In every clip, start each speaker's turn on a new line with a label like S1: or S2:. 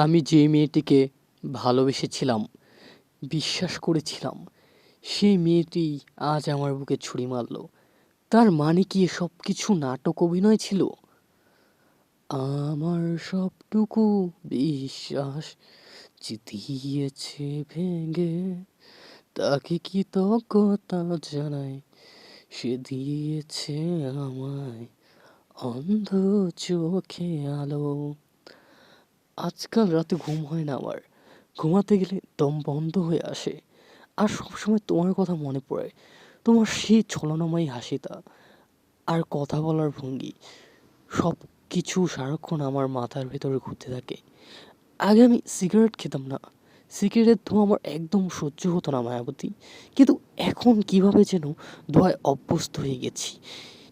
S1: আমি যে মেয়েটিকে ভালোবেসেছিলাম, বিশ্বাস করেছিলাম, সেই মেয়েটি আজ আমার বুকে ছুরি মারল। তার মানে কি সব কিছু নাটক অভিনয় ছিল? আমার সবটুকু বিশ্বাস যে দিয়েছে ভেঙে তাকে কৃতজ্ঞতা জানায়। সে দিয়েছে আমায় অন্ধ চোখে আলো। আজকাল রাতে ঘুম হয় না আমার। ঘুমাতে গেলে দম বন্ধ হয়ে আসে। আর সবসময় তোমার কথা মনে পড়ে। তোমার সেই ছলনাময়ী হাসিটা। আর কথা বলার ভঙ্গি। সব কিছু সারাক্ষণ আমার মাথার ভেতরে ঘুরতে থাকে। আগে আমি সিগারেট খেতাম না। সিগারেটের ধোঁয়া আমার একদম সহ্য হতো না মায়াবতী। কিন্তু এখন কীভাবে যেন ধোঁয়ায় অভ্যস্ত হয়ে গেছি।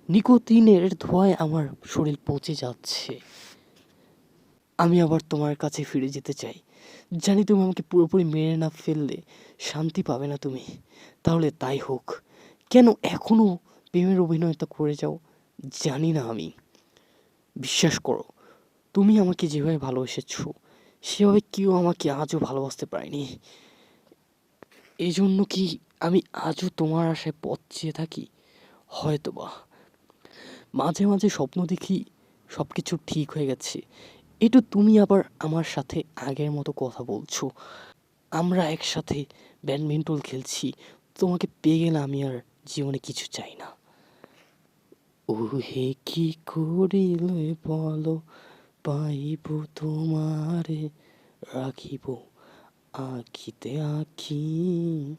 S1: নিকোতিনের ধোঁয়ায় আমার শরীর পচে যাচ্ছে। আমি আবার তোমার কাছে ফিরে যেতে চাই। জানি তুমি আমাকে পুরোপুরি মেরে না ফেললে শান্তি পাবে না তুমি। তাহলে তাই হোক। কেন এখনও প্রেমের অভিনয়টা করে যাও জানি না আমি। বিশ্বাস করো, তুমি আমাকে যেভাবে ভালোবেসেছো, সেভাবে কেউ আমাকে আজও ভালোবাসতে পারেনি। এই জন্য কি আমি আজও তোমার আশায় পথ চেয়ে থাকি? হয়তো বা মাঝে মাঝে স্বপ্ন দেখি সব কিছু ঠিক হয়ে গেছে। একটু তুমি আবার আমার সাথে আগের মতো কথা বলছো। আমরা একসাথে ব্যাডমিন্টন খেলছি। তোমাকে পেয়ে গেলে আমি আর জীবনে কিছু চাই না। ও হে কি করিলে বলো? পাইব তোমারে, রাখিব আখিতে আখি।